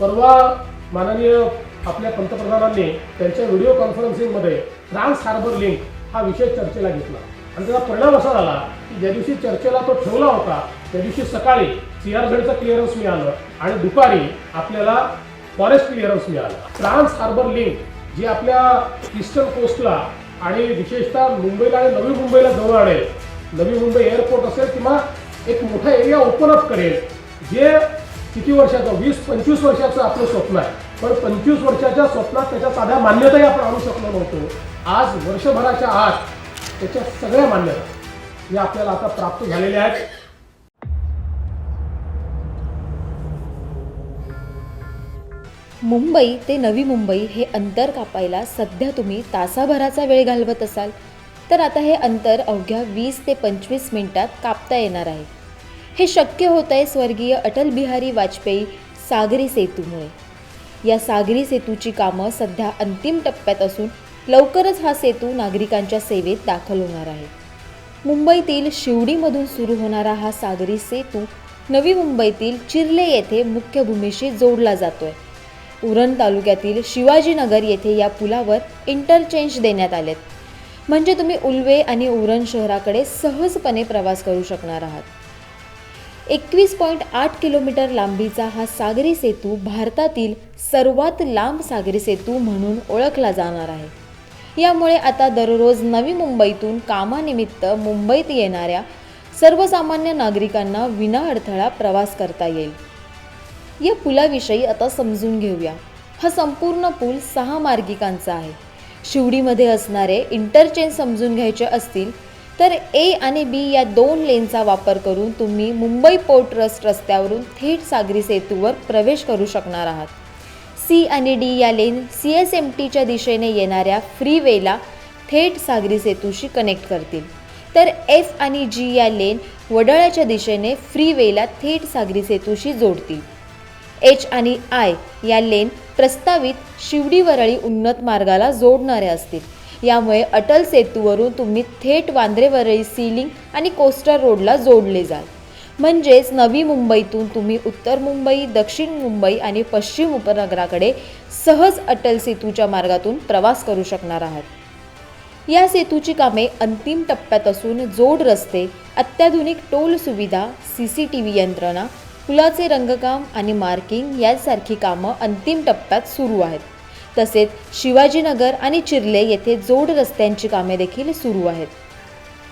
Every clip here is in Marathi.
परवा माननीय आपल्या पंतप्रधानांनी त्यांच्या व्हिडिओ कॉन्फरन्सिंगमध्ये ट्रान्स हार्बर लिंक हा विषय चर्चेला घेतला. आणि त्याचा परिणाम असा झाला की ज्या दिवशी चर्चेला तो ठेवला होता त्या दिवशी सकाळी सीआरझेडचं क्लिअरन्स मिळालं आणि दुपारी आपल्याला फॉरेस्ट क्लिअरन्स मिळालं. ट्रान्स हार्बर लिंक जी आपल्या ईस्टर्न कोस्टला आणि विशेषतः मुंबईला आणि नवी मुंबईला जवळ आणेल नवी मुंबई एअरपोर्ट असेल किंवा एक मोठा एरिया ओपन अप करेल जे किती वर्षाचं? वीस पंचवीस वर्षाचं आपलं स्वप्न आहे. पण पंचवीस वर्षाच्या स्वप्नात त्याच्या साध्या मान्यताही आपण आणू शकलो नव्हतो. आज वर्षभराच्या आत त्याच्या सगळ्या मान्यता या आपल्याला आता प्राप्त झालेल्या आहेत. मुंबई ते नवी मुंबई हे अंतर कापायला सध्या तुम्ही तासाभराचा वेळ घालवत असाल तर आता हे अंतर अवघ्या वीस ते पंचवीस मिनिटात कापता येणार आहे. हे शक्य होत आहे स्वर्गीय अटल बिहारी वाजपेयी सागरी सेतूमुळे. या सागरी सेतूची कामं सध्या अंतिम टप्प्यात असून लवकरच हा सेतू नागरिकांच्या सेवेत दाखल होणार आहे. मुंबईतील शिवडीमधून सुरू होणारा हा सागरी सेतू नवी मुंबईतील चिर्ले येथे मुख्य भूमीशी जोडला जातोय. उरण तालुक्यातील शिवाजीनगर येथे या पुलावर इंटरचेंज देण्यात आलेत. म्हणजे तुम्ही उल्वे आणि उरण शहराकडे सहजपणे प्रवास करू शकणार आहात. एकवीस पॉईंट आठ किलोमीटर लांबीचा हा सागरी सेतू भारतातील सर्वात लांब सागरी सेतू म्हणून ओळखला जाणार आहे. यामुळे आता दररोज नवी मुंबईतून कामानिमित्त मुंबईत येणाऱ्या सर्वसामान्य नागरिकांना विनाअडथळा प्रवास करता येईल. या पुलाविषयी आता समजून घेऊया. हा संपूर्ण पूल सहा मार्गिकांचा आहे. शिवडीमध्ये असणारे इंटरचेंज समजून घ्यायचे असतील तर ए आणि बी या दोन लेनचा वापर करून तुम्ही मुंबई पोर्ट ट्रस्ट रस्त्यावरून थेट सागरी सेतूवर प्रवेश करू शकणार आहात. सी आणि डी या लेन सी एस एम टीच्या दिशेने येणाऱ्या फ्रीवेला थेट सागरी सेतूशी कनेक्ट करतील. तर एफ आणि जी या लेन वडाळ्याच्या दिशेने फ्रीवेला थेट सागरी सेतूशी जोडतील. एच आणि आय या लेन प्रस्तावित शिवडी वरळी उन्नत मार्गाला जोडणाऱ्या असतील. यामुळे अटल सेतूवरून तुम्ही थेट वांद्रेवरळी सीलिंग आणि कोस्टर रोडला जोडले जाल. म्हणजेच नवी मुंबईतून तुम्ही उत्तर मुंबई दक्षिण मुंबई आणि पश्चिम उपनगराकडे सहज अटल सेतूच्या मार्गातून प्रवास करू शकणार आहात. या सेतूची कामे अंतिम टप्प्यात असून जोड रस्ते अत्याधुनिक टोल सुविधा सी सी टी व्ही यंत्रणा पुलाचे रंगकाम आणि मार्किंग यासारखी कामं अंतिम टप्प्यात सुरू आहेत. तसेच शिवाजीनगर आणि चिर्ले येथे जोड रस्त्यांची कामे देखील सुरू आहेत.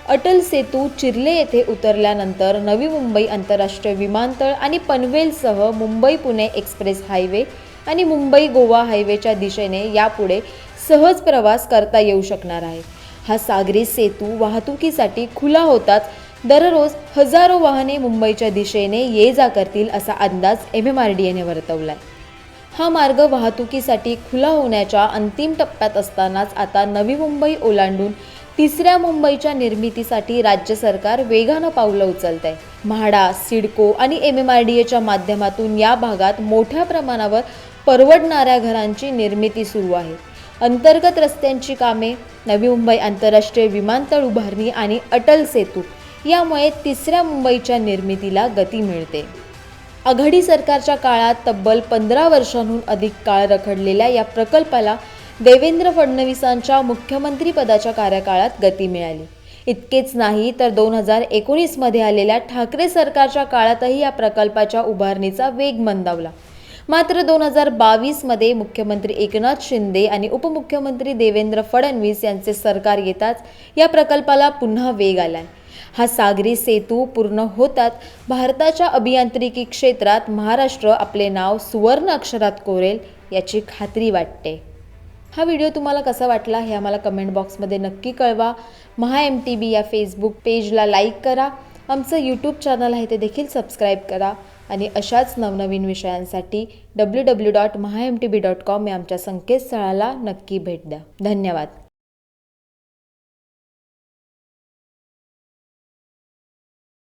अटल सेतू चिर्ले येथे उतरल्यानंतर नवी मुंबई आंतरराष्ट्रीय विमानतळ आणि पनवेलसह मुंबई पुणे एक्सप्रेस हायवे आणि मुंबई गोवा हायवेच्या दिशेने यापुढे सहज प्रवास करता येऊ शकणार आहे. हा सागरी सेतू वाहतुकीसाठी खुला होताच दररोज हजारो वाहने मुंबईच्या दिशेने ये जा करतील असा अंदाज एम एम आर डी एने वर्तवला आहे हा मार्ग वाहतुकीसाठी खुला होण्याच्या अंतिम टप्प्यात असतानाच आता नवी मुंबई ओलांडून तिसऱ्या मुंबईच्या निर्मितीसाठी राज्य सरकार वेगानं पावलं उचलत आहे म्हाडा सिडको आणि एम एम आर डी एच्या माध्यमातून या भागात मोठ्या प्रमाणावर परवडणाऱ्या घरांची निर्मिती सुरू आहे. अंतर्गत रस्त्यांची कामे नवी मुंबई आंतरराष्ट्रीय विमानतळ उभारणी आणि अटल सेतू यामुळे तिसऱ्या मुंबईच्या निर्मितीला गती मिळते. आघाडी सरकारच्या काळात तब्बल पंधरा वर्षांहून अधिक काळ रखडलेल्या या प्रकल्पाला देवेंद्र फडणवीसांच्या मुख्यमंत्रीपदाच्या कार्यकाळात गती मिळाली. इतकेच नाही तर दोन हजार एकोणीसमध्ये आलेल्या ठाकरे सरकारच्या काळातही या प्रकल्पाच्या उभारणीचा वेग मंदावला. मात्र दोन हजार बावीसमध्ये मुख्यमंत्री एकनाथ शिंदे आणि उपमुख्यमंत्री देवेंद्र फडणवीस यांचे सरकार येताच या प्रकल्पाला पुन्हा वेग आलाय. हा सागरी सेतू पूर्ण होतात. भारताच्या अभियांत्रिकी क्षेत्रात महाराष्ट्र आपले नाव सुवर्ण अक्षरात कोरेल याची खात्री वाटते. हा व्हिडिओ तुम्हाला कसा वाटला हे आम्हाला कमेंट बॉक्समध्ये नक्की कळवा. महा एम टी बी या फेसबुक पेजला लाईक करा. आमचं यूट्यूब चॅनल आहे ते देखील सबस्क्राईब करा. आणि अशाच नवनवीन विषयांसाठी W W dot Maha M T B dot com या आमच्या संकेतस्थळाला नक्की भेट द्या. धन्यवाद.